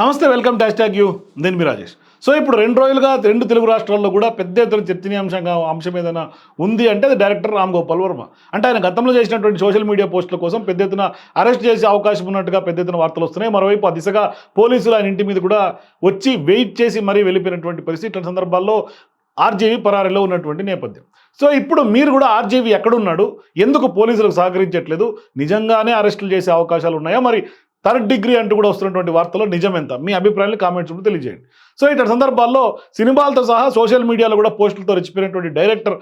నమస్తే welcome to tag you. నేను మీ Rajesh. So ఇప్పుడు రెండు రోజులుగా రెండు తెలుగు రాష్ట్రాల్లో కూడా పెద్ద ఎత్తున చర్చనీయాంశంగా అంశం ఏదైనా ఉంది అంటే అది డైరెక్టర్ రామ్ గోపాల్ వర్మ. అంటే ఆయన గతంలో చేసినటువంటి సోషల్ మీడియా పోస్టుల కోసం పెద్ద ఎత్తున అరెస్ట్ చేసే అవకాశం ఉన్నట్టుగా పెద్ద ఎత్తున వార్తలు వస్తున్నాయి. మరోవైపు ఆ దిశగా పోలీసులు ఆయన ఇంటి మీద కూడా వచ్చి వెయిట్ చేసి మరీ వెళ్ళిపోయినటువంటి పరిస్థితి. ఇట్లాంటి సందర్భాల్లో ఆర్జేవి పరారీలో ఉన్నటువంటి నేపథ్యం. సో ఇప్పుడు మీరు కూడా ఆర్జేవి ఎక్కడున్నాడు? ఎందుకు పోలీసులకు సహకరించట్లేదు? నిజంగానే అరెస్టులు చేసే అవకాశాలు ఉన్నాయా? మరి థర్డ్ డిగ్రీ అంటూ కూడా వస్తున్నటువంటి వార్తలో నిజం ఎంత మీ అభిప్రాయాలు కామెంట్స్ కూడా తెలియజేయండి. సో ఇటు సందర్భాల్లో సినిమాలతో సహా సోషల్ మీడియాలో కూడా పోస్టులతో రెచ్చిపోయినటువంటి డైరెక్టర్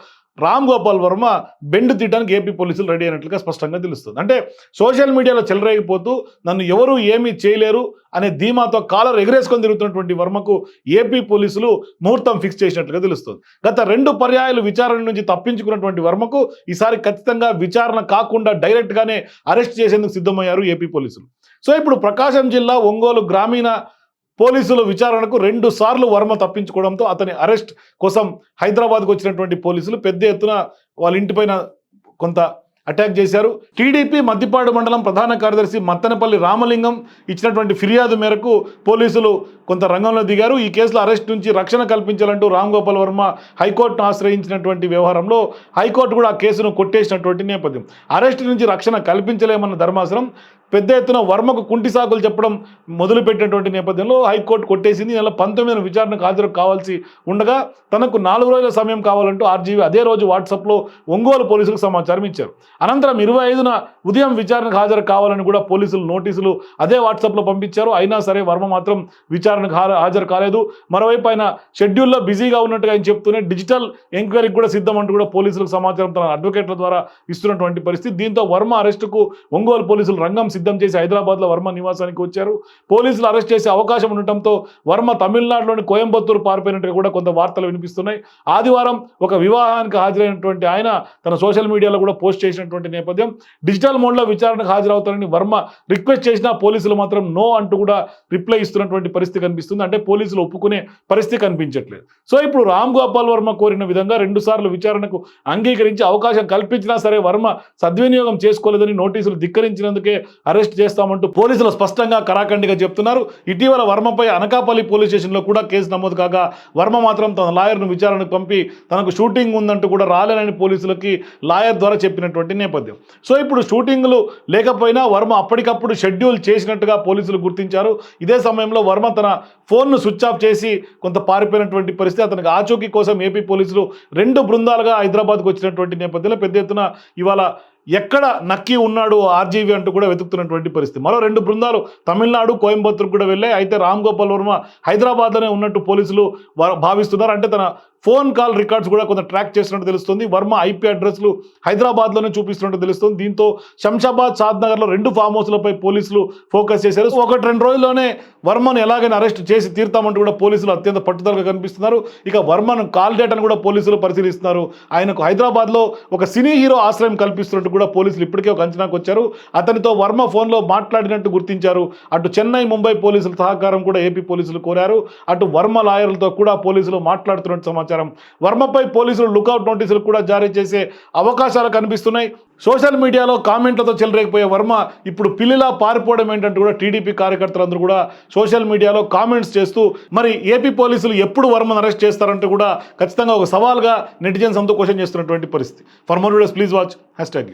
రామ్ గోపాల్ వర్మ బెండ్ తీయడానికి ఏపీ పోలీసులు రెడీ అయినట్లుగా స్పష్టంగా తెలుస్తుంది. అంటే సోషల్ మీడియాలో చెలరేగిపోతూ నన్ను ఎవరు ఏమీ చేయలేరు అనే ధీమాతో కాలర్ ఎగరేసుకొని తిరుగుతున్నటువంటి వర్మకు ఏపీ పోలీసులు ముహూర్తం ఫిక్స్ చేసినట్లుగా తెలుస్తుంది. గత రెండు పర్యాయాలు విచారణ నుంచి తప్పించుకున్నటువంటి వర్మకు ఈసారి ఖచ్చితంగా విచారణ కాకుండా డైరెక్ట్గానే అరెస్ట్ చేసేందుకు సిద్ధమయ్యారు ఏపీ పోలీసులు. సో ఇప్పుడు ప్రకాశం జిల్లా ఒంగోలు గ్రామీణ పోలీసులు విచారణకు రెండు సార్లు వర్మ తప్పించుకోవడంతో అతని అరెస్ట్ కోసం హైదరాబాద్కు వచ్చినటువంటి పోలీసులు పెద్ద ఎత్తున వాళ్ళ ఇంటిపైన కొంత అటాక్ చేశారు. టీడీపీ మద్దిపాడు మండలం ప్రధాన కార్యదర్శి మత్తనపల్లి రామలింగం ఇచ్చినటువంటి ఫిర్యాదు మేరకు పోలీసులు కొంత రంగంలో దిగారు. ఈ కేసులో అరెస్ట్ నుంచి రక్షణ కల్పించాలంటూ రామ్ గోపాల్ వర్మ హైకోర్టును ఆశ్రయించినటువంటి వ్యవహారంలో హైకోర్టు కూడా ఆ కేసును కొట్టేసినటువంటి నేపథ్యం. అరెస్ట్ నుంచి రక్షణ కల్పించలేమన్న ధర్మాసనం పెద్ద ఎత్తున వర్మకు కుంటి సాకులు చెప్పడం మొదలుపెట్టినటువంటి నేపథ్యంలో హైకోర్టు కొట్టేసింది. నెల పంతొమ్మిదిన విచారణకు హాజరు కావాల్సి ఉండగా తనకు నాలుగు రోజుల సమయం కావాలంటూ ఆర్జీవి అదే రోజు వాట్సాప్లో ఒంగోలు పోలీసులకు సమాచారం ఇచ్చారు. అనంతరం ఇరవై ఐదున ఉదయం విచారణకు హాజరు కావాలని కూడా పోలీసులు నోటీసులు అదే వాట్సాప్లో పంపించారు. అయినా సరే వర్మ మాత్రం విచారణకు హాజరు కాలేదు. మరోవైపు ఆయన షెడ్యూల్లో బిజీగా ఉన్నట్టుగా ఆయన చెప్తూనే డిజిటల్ ఎంక్వైరీకి కూడా సిద్ధం అంటూ కూడా పోలీసులకు సమాచారం తన అడ్వకేట్ల ద్వారా ఇస్తున్నటువంటి పరిస్థితి. దీంతో వర్మ అరెస్టుకు ఒంగోలు పోలీసులు రంగం సిద్ధం చేసి హైదరాబాద్లో వర్మ నివాసానికి వచ్చారు. పోలీసులు అరెస్ట్ చేసే అవకాశం ఉండటంతో వర్మ తమిళనాడులోని కోయంబత్తూరు పారిపోయినట్టుగా కూడా కొంత వార్తలు వినిపిస్తున్నాయి. ఆదివారం ఒక వివాహానికి హాజరైనటువంటి ఆయన తన సోషల్ మీడియాలో కూడా పోస్ట్ చేసినటువంటి నేపథ్యం. డిజిటల్ మోడ్లో విచారణకు హాజరవుతారని వర్మ రిక్వెస్ట్ చేసినా పోలీసులు మాత్రం నో అంటూ కూడా రిప్లై ఇస్తున్నటువంటి పరిస్థితి కనిపిస్తుంది. అంటే పోలీసులు ఒప్పుకునే పరిస్థితి కనిపించట్లేదు. సో ఇప్పుడు రామ్ గోపాల్ వర్మ కోరిన విధంగా రెండు సార్లు విచారణకు అంగీకరించి అవకాశం కల్పించినా సరే వర్మ సద్వినియోగం చేసుకోలేదని నోటీసులు ధిక్కరించినందుకే అరెస్ట్ చేస్తామంటూ పోలీసులు స్పష్టంగా కరాఖండిగా చెప్తున్నారు. ఇటీవల వర్మపై అనకాపల్లి పోలీస్ స్టేషన్లో కూడా కేసు నమోదు కాగా వర్మ మాత్రం తన లాయర్ను విచారణకు పంపి తనకు షూటింగ్ ఉందంటూ కూడా రాలేనని పోలీసులకి లాయర్ ద్వారా చెప్పినటువంటి నేపథ్యం. సో ఇప్పుడు షూటింగ్లు లేకపోయినా వర్మ అప్పటికప్పుడు షెడ్యూల్ చేసినట్టుగా పోలీసులు గుర్తించారు. ఇదే సమయంలో వర్మ తన ఫోన్ను స్విచ్ ఆఫ్ చేసి కొంత పారిపోయినటువంటి పరిస్థితి అతనికి ఆచూకీ కోసం ఏపీ పోలీసులు రెండు బృందాలుగా హైదరాబాద్కు వచ్చినటువంటి నేపథ్యంలో పెద్ద ఎత్తున ఇవాళ ఎక్కడ నక్కి ఉన్నాడు ఆర్జీవి అంటూ కూడా వెతుకుతున్నటువంటి పరిస్థితి. మరో రెండు బృందాలు తమిళనాడు కోయంబత్తూరు కూడా వెళ్ళాయి. అయితే రామ్ గోపాల్ వర్మ హైదరాబాద్లోనే ఉన్నట్టు పోలీసులు భావిస్తున్నారు. అంటే తన ఫోన్ కాల్ రికార్డ్స్ కూడా కొంత ట్రాక్ చేస్తున్నట్టు తెలుస్తుంది. వర్మ ఐపీ అడ్రస్లు హైదరాబాద్లోనే చూపిస్తున్నట్టు తెలుస్తుంది. దీంతో శంషాబాద్ సాద్నగర్లో రెండు ఫామ్ హౌస్లపై పోలీసులు ఫోకస్ చేశారు. ఒకటి రెండు రోజుల్లోనే వర్మను ఎలాగైనా అరెస్ట్ చేసి తీర్తామంటూ కూడా పోలీసులు అత్యంత పట్టుదలగా కనిపిస్తున్నారు. ఇక వర్మను కాల్ డేటాను కూడా పోలీసులు పరిశీలిస్తున్నారు. ఆయనకు హైదరాబాద్లో ఒక సినీ హీరో ఆశ్రయం కల్పిస్తున్నట్టు కూడా పోలీసులు ఇప్పటికే ఒక అంచనాకు వచ్చారు. అతనితో వర్మ ఫోన్లో మాట్లాడినట్టు గుర్తించారు. అటు చెన్నై ముంబై పోలీసుల సహకారం కూడా ఏపీ పోలీసులు కోరారు. అటు వర్మ లాయర్లతో కూడా పోలీసులు మాట్లాడుతున్నట్టు సమాచారం వర్మపై పోలీసులు లుకౌట్ నోటీసులు కూడా జారీ చేసే అవకాశాలు కనిపిస్తున్నాయి. సోషల్ మీడియాలో కామెంట్లతో చెలరేకపోయే వర్మ ఇప్పుడు పిల్లిలా పారిపోవడం ఏంటంటే కూడా టీడీపీ కార్యకర్తలందరూ కూడా సోషల్ మీడియాలో కామెంట్స్ చేస్తూ మరి ఏపీ పోలీసులు ఎప్పుడు వర్మను అరెస్ట్ చేస్తారంటే కూడా ఖచ్చితంగా ఒక సవాల్గా నెటిజన్స్ అంతా క్వశ్చన్ చేస్తున్నటువంటి పరిస్థితి. For more videos please watch hashtag